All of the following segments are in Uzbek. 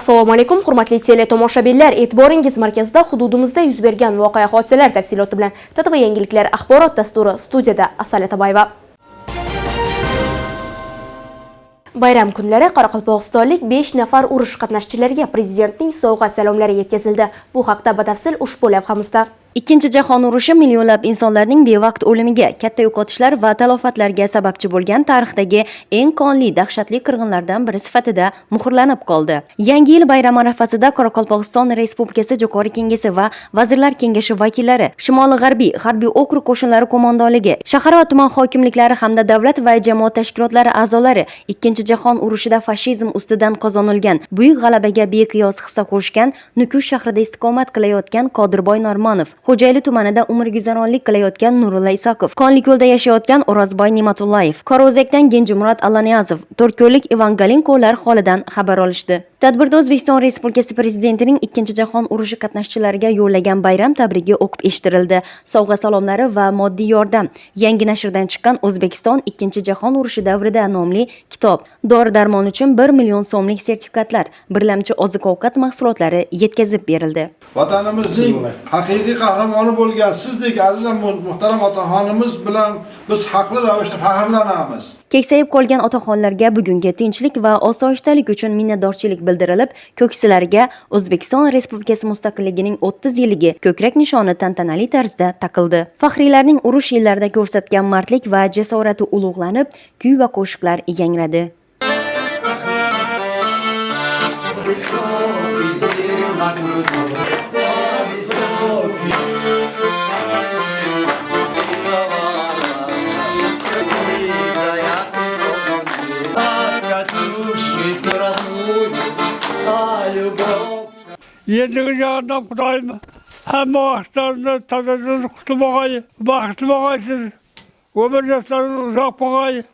assalomu alaykum hurmatli teletomoshabinlar. E'tiboringiz markazida hududimizda yuz bergan voqea hodisalar tafsiloti bilan ttv yangiliklar axborot dasturi studiyada asal atabayeva bayram kunlari qoraqalpog'istonlik 5 nafar urush qatnashchilariga prezidentning sovg'a salomlari yetkazildi. Bu haqda batafsil ushbu lavhamizda Ikkinchi jahon urushi millionlab insonlarning bevaqt o'limiga, katta yo'qotishlar va talofatlarga sababchi bo'lgan tarixdagi eng qonli, dahshatli qirg'inlardan biri sifatida muhrlanib qoldi. Yangi yil bayrami arafasida Qoraqalpog'iston Respublikasi Jo'qori Kengashi va Vazirlar Kengashi vakillari, Shimoli-G'arbiy harbiy okrug qo'shinlari qo'mondonligi, shahar va tuman hokimliklari hamda davlat va jamoat tashkilotlari a'zolari Ikkinchi jahon urushida fashizm ustidan qozonilgan buyuk g'alabaga beqiyos hissa qo'shgan Nukus shahrida istiqomat qilayotgan Qodirboy Normonov Xo'jayli tumanida umrguzaronlik qilayotgan Nurulla Isakov, Qonliko'lda yashayotgan O'rozboy Ne'matullayev, Qorovzakdan Genjimurod Allaniyazov, To'rtko'llik Ivan Galinkolar holidan xabar olishdi. Tadbirda O'zbekiston Respublikasi Prezidentining Ikkinchi jahon urushi qatnashchilariga yo'llagan bayram tabrigi o'qib eshittirildi. Sovg'a salomlari va moddiy yordam. Yangi nashrdan chiqqan O'zbekiston Ikkinchi jahon urushi davrida nomli kitob. Dori-darmon uchun 1 million so'mlik sertifikatlar, birlamchi oziq-ovqat mahsulotlari yetkazib berildi. vatanimizning haqiqiy qahramoni bo'lgan sizdek aziz muhtaram otaxonimiz bilan biz haqli ravishda faxrlanamiz. Keksayib qolgan otaxonlarga bugungi tinchlik va osoyishtalik uchun minnatdorchilik bildirilib, ko'ksilariga O'zbekiston Respublikasi mustaqilligining 30 yilligi ko'krak nishoni tantanali tarzda taqildi. Faxriylarning urush yillarida ko'rsatgan mardlik va jasorati ulug'lanib, kuy va qo'shiqlar yangradi. Yediğince adam kudayım. Hem ağaçlarını tadınız kutlamayı, baktırmayasınız. Ömürlüklerini uzak bakayı.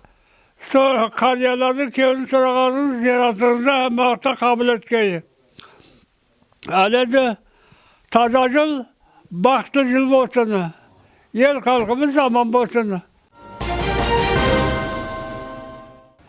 Sonra karyalarını kendi sıralarınız yaratığında hem ağaçta kabul etkeyi. Öyle de tadacıl, baktırcıl olsun. Yel kalkımız zaman olsun.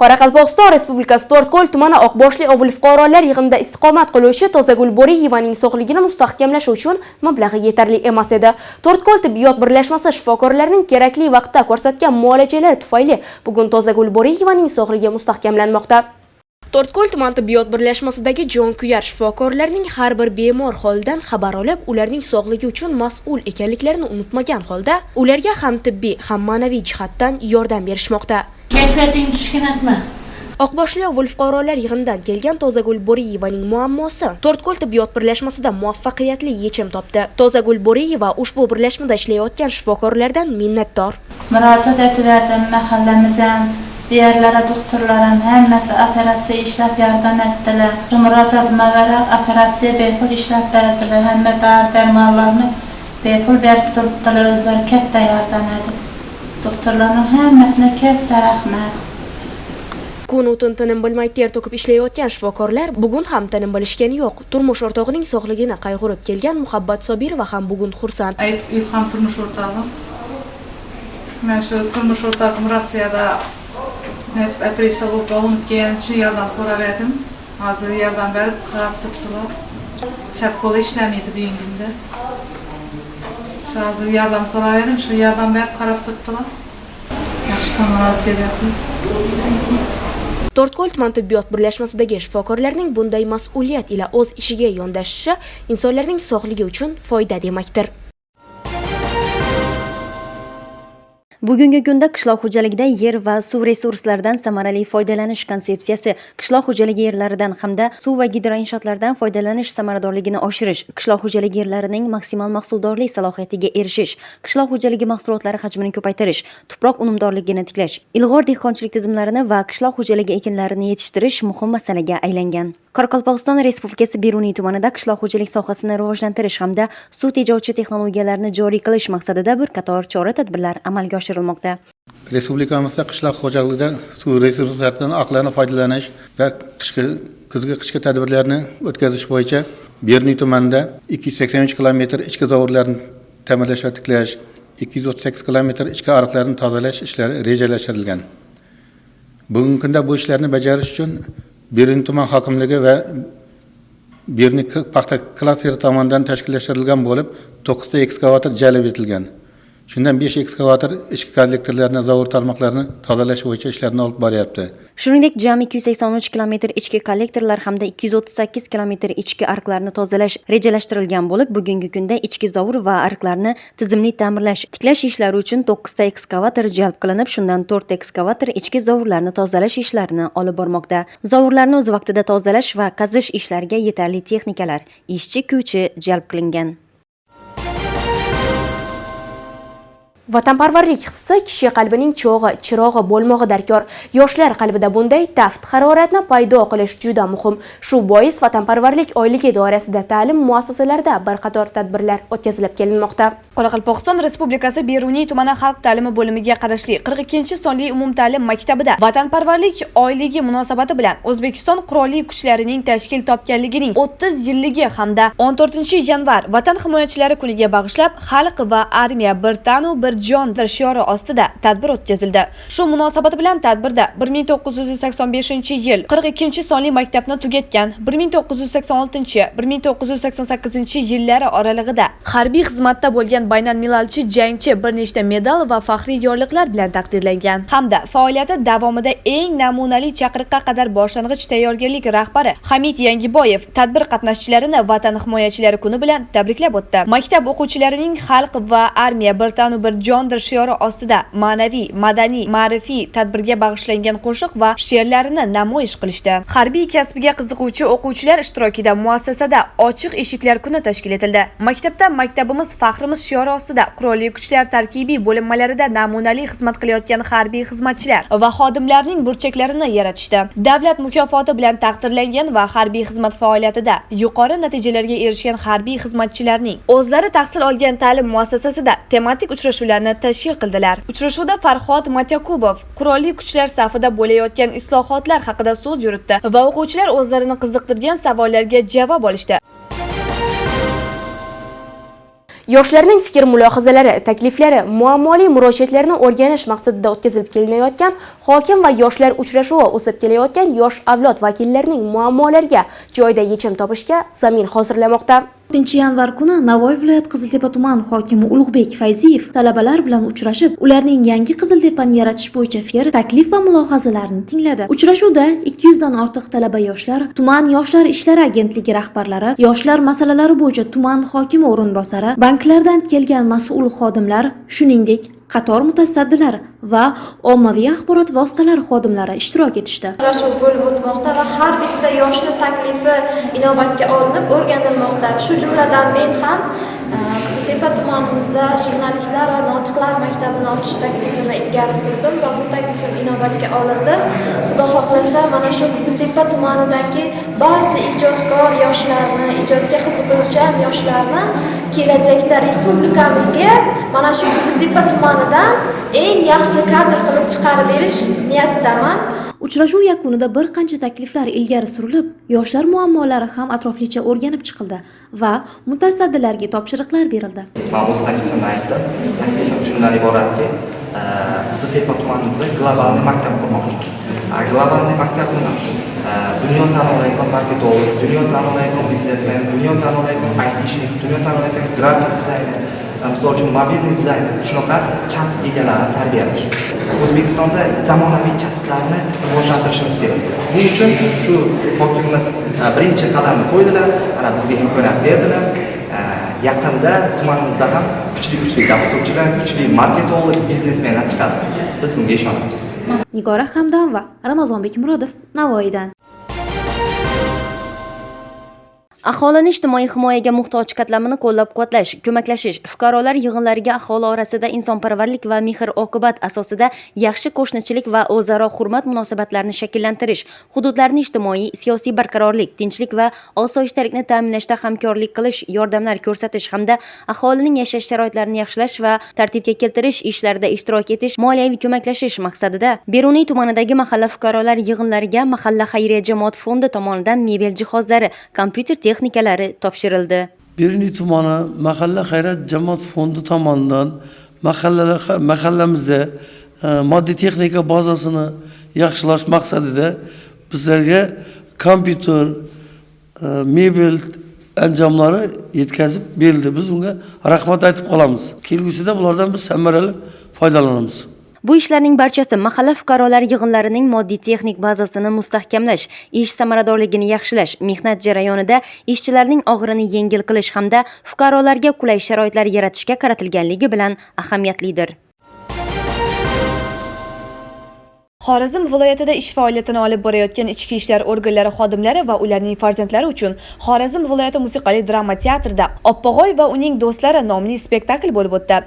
Qoraqalpog'iston respublikasi to'rtko'l tumani oqboshli ovul fuqarolar yig'inida istiqomat qiluvchi tozagul bo'riyevaning sog'ligini mustahkamlash uchun mablag'i yetarli emas edi. To'rtko'l tibbiyot birlashmasi shifokorlarining kerakli vaqtda ko'rsatgan muolajalari tufayli bugun tozagul bo'riyevaning sog'ligi mustahkamlanmoqda. To'rtko'l tuman tibbiyot birlashmasidagi jonkuyar shifokorlarning har bir bemor holidan xabar olib ularning sog'ligi uchun mas'ul ekanliklarini unutmagan holda ularga ham tibbiy ham ma'naviy jihatdan yordam berishmoqda Kayfiyating tushgan aytma. Oqboshli ovul fuqarolar yig'inidan kelgan Tozagul Bo'riyevaning muammosi To'rtko'l tibbiyot birlashmasida muvaffaqiyatli yechim topdi. Tozagul Bo'riyeva ushbu birlashmada ishlayotgan shifokorlardan minnatdor. Murojaat etiverdim mahallamiz ham, bu yerlara doktorlar ham hammasi operatsiya ishlab yordam etdilar. Shu murojaatimga qarab operatsiya bepul ishlab berdilar. Hamma dori darmonlarni bepul berib turibdilar o'zlari katta yordam etdi. Doktorlarning hammasine katta rahmat. Kun o'tin tinim bilmay ter to'kib ishlayotgan shifokorlar bugun ham tinim bilishgani yo'q. Turmush o'rtog'ining sog'ligini qayg'urib kelgan Muhabbat Sobirova ham bugun xursand. Aytib ilhom turmush o'rtog'im. Men shu turmush o'rtog'im Rossiyada aytib operatsiya bo'lib bo'linib kelgan uchun yordam so'rab edim. Hozir yordam berib qarab turibdilar. Chap qo'li ishlamaydi bu yengimda. Shu hozir yordam so'rab edim, shu yordam berib qarab turibdilar. Yaxshi tomonimiz kelyapti. To'rtko'l tuman tibbiyot birlashmasidagi shifokorlarning bunday mas'uliyat ila o'z ishiga yondashishi insonlarning sog'ligi uchun foyda demakdir. Bugungi kunda qishloq xo'jaligida yer va suv resurslaridan samarali foydalanish konsepsiyasi, qishloq xo'jaligi yerlaridan hamda suv va gidroinshootlardan foydalanish samaradorligini oshirish, qishloq xo'jaligi yerlarining maksimal mahsuldorlik salohiyatiga erishish, qishloq xo'jaligi mahsulotlari hajmini ko'paytirish, tuproq unumdorligini tiklash, ilg'or dehqonchilik tizimlarini va qishloq xo'jaligi ekinlarini yetishtirish muhim masalaga aylangan. Qoraqalpog'iston Respublikasi Beruniy tumanida qishloq xo'jalik sohasini rivojlantirish hamda suv tejovchi texnologiyalarni joriy qilish maqsadida bir qator chora-tadbirlar amalga oshirilmoqda. Respublikamizda qishloq xo'jaligida suv resurslaridan oqilona foydalanish va qishki kuzgi qishki tadbirlarni o'tkazish bo'yicha berniy tumanida ikki yuz sakson uch kilometr ichki zovurlarni ta'mirlash va tiklash ikki yuz o'ttiz sakkiz kilometr ichki ariqlarni tozalash ishlari rejalashtirilgan bugungi kunda bu ishlarni bajarish uchun berniy tuman hokimligi va berniy paxta klasteri tomonidan tashkillashtirilgan bo'lib to'qqizta ekskavator jalb etilgan shundan besh ekskavator ichki kollektorlarni zavod tarmoqlarini tozalash bo'yicha ishlarni olib boryapti Shuningdek, jami 283 kilometr ichki kollektorlar hamda 238 kilometr ichki arklarni tozalash rejalashtirilgan bo'lib, bugungi kunda ichki zovur va arklarni tizimli ta'mirlash, tiklash ishlari uchun 9 ta ekskavator jalb qilinib, shundan 4 ekskavator ichki zovurlarni tozalash ishlarini olib bormoqda. Zovurlarni o'z vaqtida tozalash va qazish ishlariga yetarli texnikalar, ishchi kuchi jalb qilingan. Vatanparvarlik hissi kishi qalbining cho'g'i, chirog'i bo'lmog'i darkor. Yoshlar qalbida bunday taft haroratni paydo qilish juda muhim. Shu bois Vatanparvarlik oyligi doirasida ta'lim muassasalarida bir qator tadbirlar o'tkazilib kelinmoqda. Qoraqalpog'iston Respublikasi Beruniy tumani xalq ta'limi bo'limiga qarashli 42-sonli umumta'lim maktabida Vatanparvarlik oyligi munosabati bilan O'zbekiston Qurolli kuchlarining tashkil topganligining 30 yilligi hamda 14-yanvar Vatan himoyachilari kuniga bag'ishlab xalq va armiya bir tanu bir jondir shiori ostida tadbir o'tkazildi. Shu munosabati bilan tadbirda 1985-yil 42-sonli maktabni tugatgan 1986-1988 yillari oralig'ida harbiy xizmatda bo'lgan baynalmillalchi jangchi bir nechta medal va faxriy yorliqlar bilan taqdirlangan hamda faoliyati davomida eng namunali chaqiriqqa qadar boshlang'ich tayyorgarlik rahbari Hamid Yangiboyev tadbir qatnashchilarini Vatan himoyachilari kuni bilan tabriklab o'tdi. Maktab o'quvchilarining xalq va armiya bir tanu bir jondir shiori ostida ma'naviy, madaniy, ma'rifiy tadbirga bag'ishlangan qo'shiq va she'rlarini namoyish qilishdi. Harbiy kasbiga qiziquvchi o'quvchilar ishtirokida muassasada ochiq eshiklar kuni tashkil etildi. Maktabda maktabimiz faxrimiz shiori ostida qurolli kuchlar tarkibiy bo'linmalarida namunali xizmat qilayotgan harbiy xizmatchilar va xodimlarning burchaklarini yaratishdi. Davlat mukofoti bilan taqdirlangan va harbiy xizmat faoliyatida yuqori natijalarga erishgan harbiy xizmatchilarning o'zlari tahsil olgan ta'lim muassasasida tematik uchrashuvlarni tashkil qildilar. Uchrashuvda Farhod Matyakubov qurolli kuchlar safida bo'layotgan islohotlar haqida so'z yuritdi va o'quvchilar o'zlarini qiziqtirgan savollarga javob olishdi. Yoshlarning fikr mulohazalari, takliflari, muammoli murojaatlarini o'rganish maqsadida o'tkazilib kelinayotgan hokim va yoshlar uchrashuvi o'sib kelayotgan yosh avlod vakillarining muammolariga joyida yechim topishga zamin hozirlamoqda. 4 yanvar kuni Navoiy viloyat Qiziltepa tuman hokimi Ulug'bek Fayziyev talabalar bilan uchrashib, ularning yangi Qiziltepani yaratish bo'yicha fikr, taklif va mulohazalarini tingladi. Uchrashuvda 200 dan ortiq talaba yoshlar, tuman yoshlar ishlari agentligi rahbarlari, yoshlar masalalari bo'yicha tuman hokimi o'rinbosari, banklardan kelgan mas'ul xodimlar, shuningdek qator mutasaddilar va ommaviy axborot vositalari xodimlari ishtirok etishdi. Uchrashuv bo'lib o'tmoqda va har bitta yoshni taklifi inobatga olinib o'rganilmoqda. Shu jumladan men ham e, Qiziltepa tumanimizda jurnalistlar va notiqlar maktabini ochish taklifini ilgari surdim va bu taklifim inobatga olindi. Xudo xohlasa, mana shu Qiziltepa tumanidagi barcha ijodkor yoshlarni, ijodga qiziquvchan yoshlarni kelajakda respublikamizga mana shu Qiziltepa tumanidan eng yaxshi kadr qilib chiqarib berish niyatidaman. Uchrashuv yakunida bir qancha takliflar ilgari surilib, yoshlar muammolari ham atroflicha o'rganib chiqildi va mutasaddilarga topshiriqlar berildi. man o'z taklifimni aytdim. Taklifim shundan iboratki e, bizning Tepa tumanimizda globalniy maktab qurmoqchimiz. A, globalniy maktab nima? E, dunyo tan oladigan marketolog dunyo tan oladigan biznesmen dunyo tan IT aytishnik dunyo tan oladigan grafik dizayner e, misol uchun mobilniy dizayner shunaqa kasb egalarini tarbiyalash. O'zbekistonda zamonaviy kasblarni rivojlantirishimiz kerak. Buning uchun? Shu hokimimiz e, birinchi qadamni qo'ydilar mana bizga imkoniyat berdilar. E, yaqinda tumanimizda ham kuchli kuchli dasturchilar kuchli marketolog biznesmenlar chiqadi. Biz bunga ishonamiz. Nigora Hamdamova, Ramazonbek Murodov, Navoiydan. Aholini ijtimoiy himoyaga muhtoj qatlamini qo'llab-quvvatlash, ko'maklashish, fuqarolar yig'inlariga aholi orasida insonparvarlik va mehr-oqibat asosida yaxshi qo'shnichilik va o'zaro hurmat munosabatlarini shakllantirish, hududlarni ijtimoiy, siyosiy barqarorlik, tinchlik va osoyishtalikni ta'minlashda hamkorlik qilish, yordamlar ko'rsatish hamda aholining yashash sharoitlarini yaxshilash va tartibga keltirish ishlarida ishtirok etish, moliyaviy ko'maklashish maqsadida Beruniy tumanidagi mahalla fuqarolar yig'inlariga mahalla xayriya jamoat fondi tomonidan mebel jihozlari, kompyuter texnikalari topshirildi. Birinchi tumani mahalla xayriya jamoat fondi tomonidan mahallalar mahallamizda e, moddiy texnika bazasini yaxshilash maqsadida bizlarga kompyuter, e, mebel anjomlari yetkazib berildi. Biz unga rahmat aytib qolamiz. Kelgusida bulardan biz samarali foydalanamiz. Bu ishlarning barchasi mahalla fuqarolar yig'inlarining moddiy texnik bazasini mustahkamlash, ish samaradorligini yaxshilash, mehnat jarayonida ishchilarning og'irini yengil qilish hamda fuqarolarga qulay sharoitlar yaratishga qaratilganligi bilan ahamiyatlidir. Xorazm viloyatida ish faoliyatini olib borayotgan ichki ishlar organlari xodimlari va ularning farzandlari uchun Xorazm viloyati musiqali drama teatrida Oppog'oy va uning do'stlari nomli spektakl bo'lib o'tdi.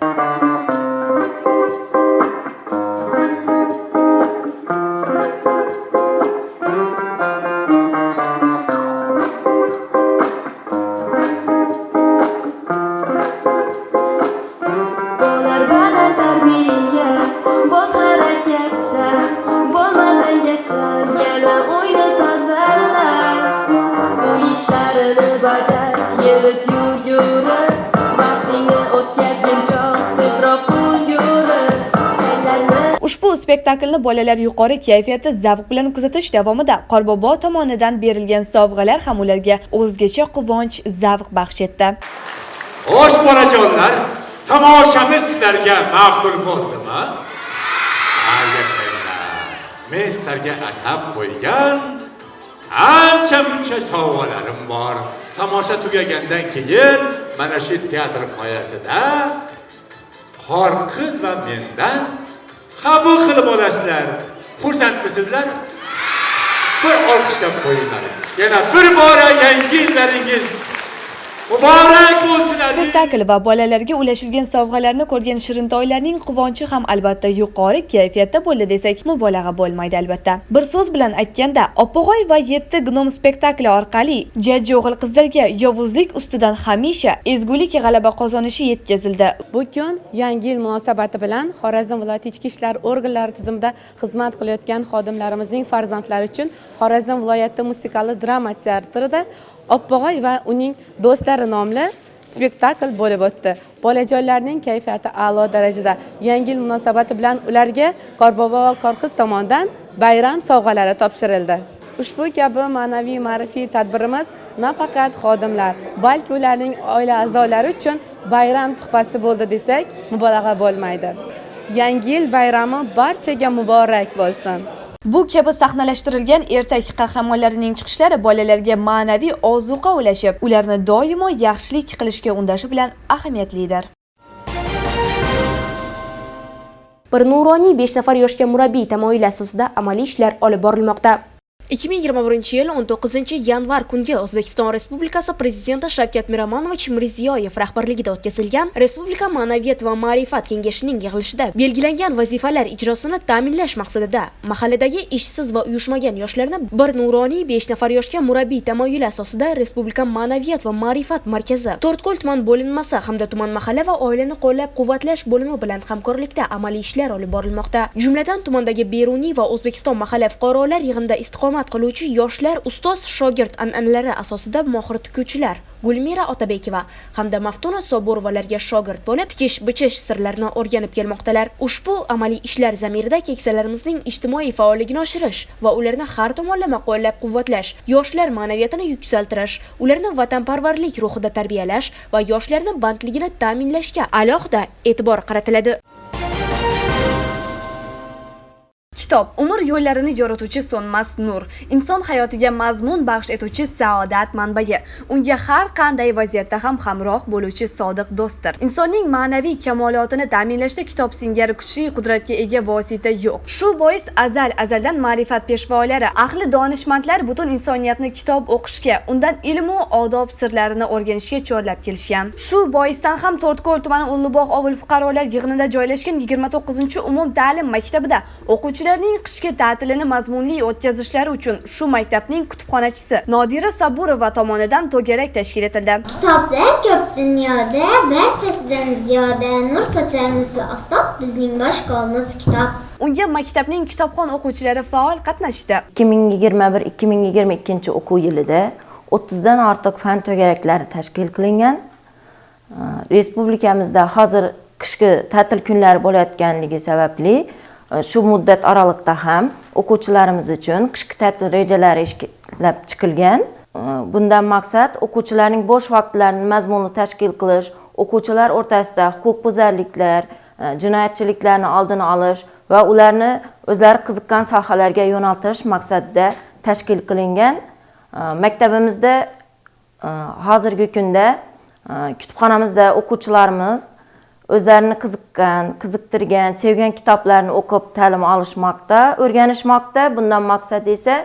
Bolalar yuqori kayfiyati zavq bilan kuzatish davomida Qorbobo tomonidan berilgan sovg'alar ham ularga o'zgacha quvonch, zavq baxsh etdi. Xo'sh bolajonlar, tomoshamiz sizlarga ma'qul bo'ldimi? Ha, yashanglar. Men sizlarga atab qo'ygan ancha muncha sovg'alarim bor. Tomosha tugagandan keyin mana shu teatr foyasida qortqiz va mendan qabul qilib olasizlar. Xursandmisizlar? Bir olqishlab qo'yinglar. Yana bir bora yangi yillaringiz muborak bo'lsin aziz Spektakl va bolalarga ulashilgan sovg'alarni ko'rgan shirintoylarning quvonchi ham albatta yuqori kayfiyatda bo'ldi desak mubolag'a bo'lmaydi albatta. Bir so'z bilan aytganda, Oppog'oy va yetti gnom spektakli orqali jajji o'g'il qizlarga yovuzlik ustidan hamisha ezgulik g'alaba qozonishi yetkazildi. Bu kun yangi yil munosabati bilan Xorazm viloyati ichki ishlar organlari tizimida xizmat qilayotgan xodimlarimizning farzandlari uchun Xorazm viloyati musiqali drama teatrida Oppog'oy va uning do'stlari nomli spektakl bo'lib o'tdi. Bolajonlarning kayfiyati a'lo darajada. Yangi yil munosabati bilan ularga Qorbobo va Qorqiz tomonidan bayram sovg'alari topshirildi. Ushbu kabi ma'naviy ma'rifiy tadbirimiz nafaqat xodimlar, balki ularning oila a'zolari uchun bayram tuhfasi bo'ldi desak, mubolag'a bo'lmaydi. Yangi yil bayrami barchaga muborak bo'lsin. Bu kabi sahnalashtirilgan ertak qahramonlarining chiqishlari bolalarga ma'naviy ozuqa ulashib, ularni doimo yaxshilik qilishga undashi bilan ahamiyatlidir. Bir nuroniy 5 nafar yoshga murabbiy tamoyili asosida amaliy ishlar olib borilmoqda. 2021 yil 19 yanvar kungi O'zbekiston Respublikasi Prezidenti Shavkat Miromonovich Mirziyoyev rahbarligida o'tkazilgan Respublika Ma'naviyat va ma'rifat kengashining yig'ilishida belgilangan vazifalar ijrosini ta'minlash maqsadida mahalladagi ishsiz va uyushmagan yoshlarni bir nuroniy 5 nafar yoshga murabbiy tamoyili asosida Respublika Ma'naviyat va ma'rifat markazi, To'rtko'l tuman bo'linmasi hamda tuman mahalla va oilani qo'llab-quvvatlash bo'limi bilan hamkorlikda amaliy ishlar olib borilmoqda. Jumladan tumandagi Beruniy va O'zbekiston mahalla fuqarolar yig'inida istiqomat qiluvchi yoshlar ustoz shogird an'analari asosida mohir tikuvchilar Gulmira Otabekova hamda Maftuna soborovalarga shogird bo'lib tikish bichish sirlarini o'rganib kelmoqdalar. Ushbu amaliy ishlar zamirida keksalarimizning ijtimoiy faolligini oshirish va ularni har tomonlama qo'llab-quvvatlash, yoshlar ma'naviyatini yuksaltirish, ularni vatanparvarlik ruhida tarbiyalash va yoshlarni bandligini ta'minlashga alohida e'tibor qaratiladi. Kitob umr yo'llarini yorituvchi so'nmas nur, inson hayotiga mazmun baxsh etuvchi saodat manbai, unga har qanday vaziyatda ham hamroh bo'luvchi sodiq do'stdir. Insonning ma'naviy kamolotini ta'minlashda kitob singari kuchli qudratga ega vosita yo'q. Shu bois azal azaldan ma'rifat peshvolari, ahli donishmandlar butun insoniyatni kitob o'qishga, undan ilmu odob sirlarini o'rganishga chorlab kelishgan. Shu boisdan ham To'rtko'l tumani Ulug'bog' ovul fuqarolar yig'inida joylashgan 29-umum ta'lim maktabida o'quvchilar o'quvchilarning qishki ta'tilini mazmunli o'tkazishlari uchun shu maktabning kutubxonachisi Nodira Saburova tomonidan to'garak tashkil etildi. Kitoblar ko'p dunyoda barchasidan ziyoda nur sochar misli oftob bizning boshqamiz kitob. Unga maktabning kitobxon o'quvchilari faol qatnashdi. 2021-2022 o'quv yilida o'ttizdan ortiq fan to'garaklari tashkil qilingan respublikamizda hozir qishki ta'til kunlari bo'layotganligi sababli shu muddat oralig'ida ham o'quvchilarimiz uchun qishki ta'til rejalari ishlab chiqilgan. E, bundan maqsad o'quvchilarning bo'sh vaqtlarini mazmunli tashkil qilish o'quvchilar o'rtasida huquqbuzarliklar e, jinoyatchiliklarni oldini olish va ularni o'zlari qiziqqan sohalarga yo'naltirish maqsadida tashkil qilingan. E, maktabimizda e, hozirgi kunda e, kutubxonamizda o'quvchilarimiz o'zlarini qiziqqan qiziqtirgan sevgan kitoblarni o'qib ta'lim olishmoqda o'rganishmoqda bundan maqsad esa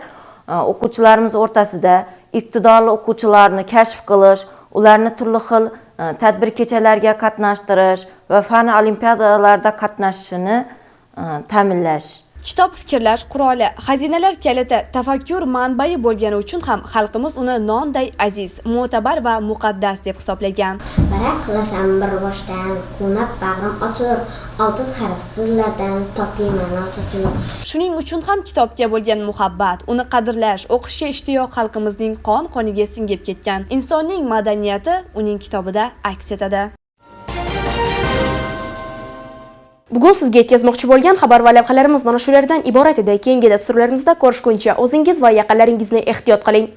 o'quvchilarimiz o'rtasida iqtidorli o'quvchilarni kashf qilish ularni turli xil e, tadbir kechalariga qatnashtirish va fan olimpiadalarida qatnashishini e, ta'minlash Kitob fikrlash quroli, xazinalar kaliti, tafakkur manbai bo'lgani uchun ham xalqimiz uni nonday aziz, mo'tabar va muqaddas deb hisoblagan. Barak qilasan bir boshdan, quvnab bag'rim ochilur, oltin harf sizlardan totli ma'no sochilur. Shuning uchun ham kitobga bo'lgan muhabbat, uni qadrlash, o'qishga ishtiyoq xalqimizning qon-qoniga singib ketgan. Insonning madaniyati uning kitobida aks etadi. Bugun sizga yetkazmoqchi bo'lgan xabar va lavhalarimiz mana shulardan iborat edi. Keyingi dasturlarimizda ko'rishguncha o'zingiz va yaqinlaringizni ehtiyot qiling.